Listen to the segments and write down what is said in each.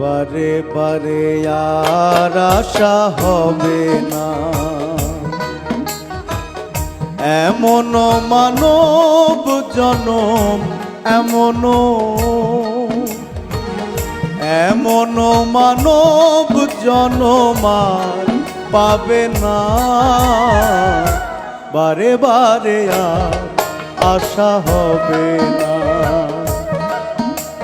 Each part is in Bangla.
বারে বারে আর আশা হবে না। এমন মানব জনম, এমন এমন মানব জনমার পাবে না। বারে বারে আর আশা হবে না।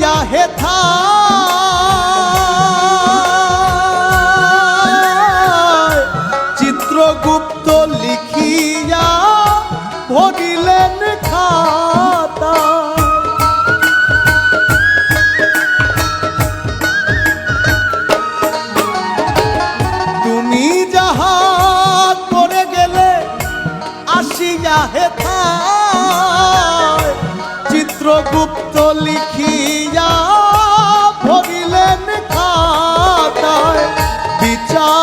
আসিয়া হেথা চিত্রগুপ্ত লিখিয়া ভরিলেন খাতা। তুমি যাহা করে গেলে আসিয়া হেথায় চিত্রগুপ্ত লিখিয়া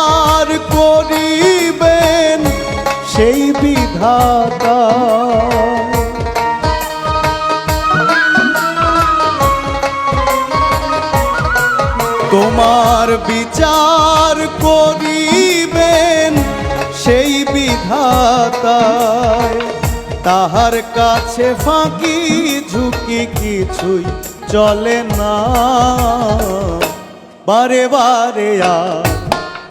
বিচার করিবেন সেই বিধাতা। তোমার বিচার করিবেন সেই বিধাতায়। তাহার কাছে ফাঁকি ঝুঁকি কিছুই চলে না। বারে বারে আর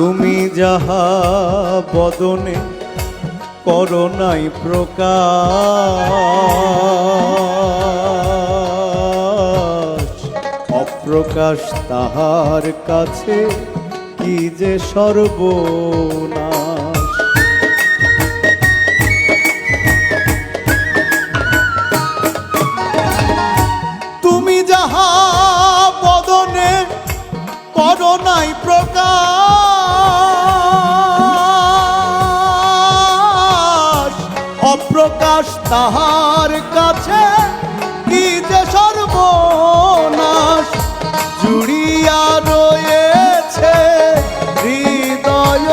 তুমি যাহা বদনে করোনাই প্রকাশ। অপ্রকাশ তাহার কাছে কি যে সর্বনাশ? তাহার কাছে কি যে সর্বনাশ জুড়িয়া রয়েছে হৃদয়।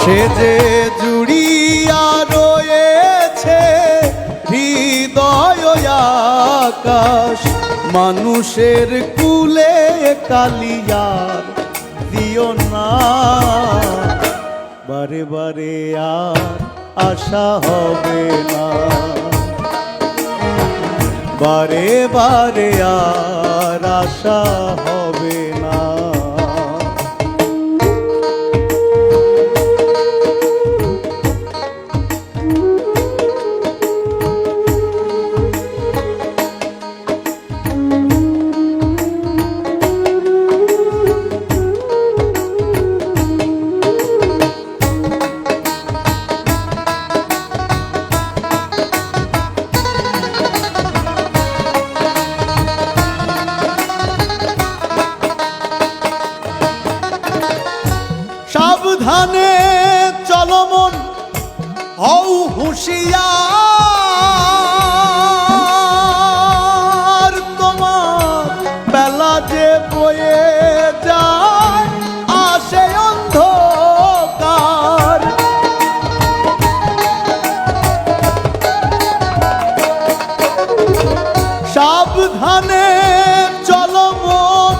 সে যে জুড়িয়া রয়েছে হৃদয় আকাশ, মানুষের কুলে কালিয়ার দিও না। বারে বারে আর আশা হবে না। বারে বারে আর আশা হবে না। সাবধানে চলমন, হও হুঁশিয়ার। তোমার বেলা যে বয়ে যায়, আসে অন্ধকার। সাবধানে চলমন,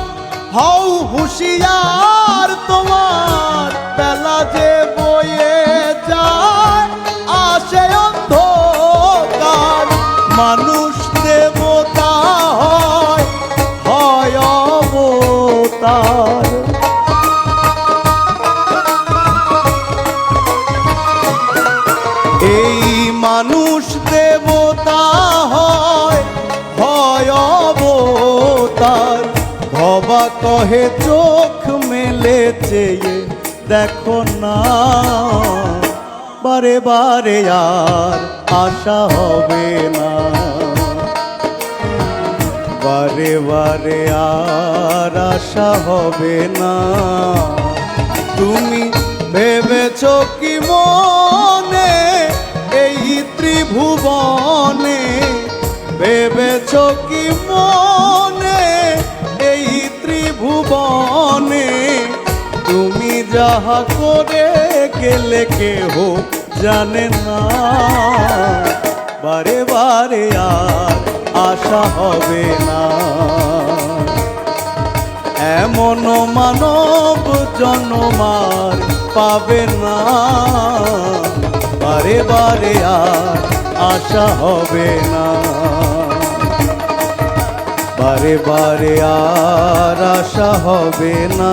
হও হুঁশিয়ার। তোমার অবতার। ভবা কহে চোখ মেলে চেয়ে দেখো না। বারে বারে আর আশা হবে না। বারে বারে আর আশা হবে না। তুমি ভেবেছ কি মনে? এই ত্রিভুবনে ভেবেছ কি মনে? যাহা করে গেলে কেহ জানে না। বারে বারে আর আশা হবে না। এমন মানব জন্মার পাবে না। বারে বারে আর আশা হবে না। বারে বারে আর আশা হবে না।